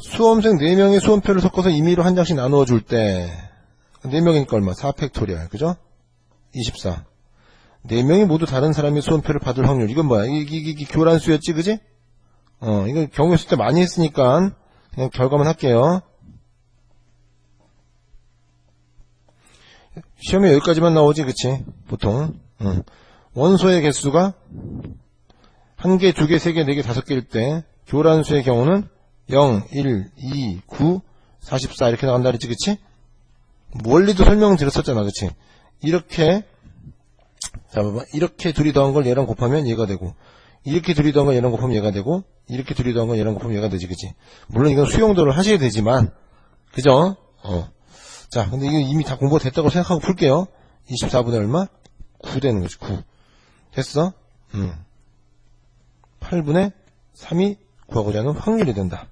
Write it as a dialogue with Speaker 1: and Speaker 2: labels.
Speaker 1: 수험생 4명의 수험표를 섞어서 임의로 한 장씩 나누어 줄 때, 4명이니까 얼마? 4팩토리알, 그죠? 24. 4명이 모두 다른 사람의 수험표를 받을 확률. 이건 뭐야? 이게, 이게, 이게 교란수였지, 그지? 어, 이거 경우의 수때 많이 했으니까, 그냥 결과만 할게요. 시험에 여기까지만 나오지, 그치? 보통. 응. 원소의 개수가 한 개, 두 개, 세 개, 네 개, 다섯 개일 때 교란수의 경우는 0, 1, 2, 9, 44 이렇게 나간다 그랬지, 그치? 원리도 설명 드렸었잖아, 그치? 이렇게 자, 봐봐. 이렇게 둘이 더한 걸 얘랑 곱하면 얘가 되고 이렇게 둘이 더한 걸 얘랑 곱하면 얘가 되고 이렇게 둘이 더한 걸 얘랑 곱하면 얘가 되지, 그치? 물론 이건 수용도를 하셔야 되지만 그죠? 어. 자, 근데 이거 이미 다 공부가 됐다고 생각하고 풀게요. 24분의 얼마? 9 되는 거지, 9. 됐어? 음. 8분의 3이 구하고자 하는 확률이 된다.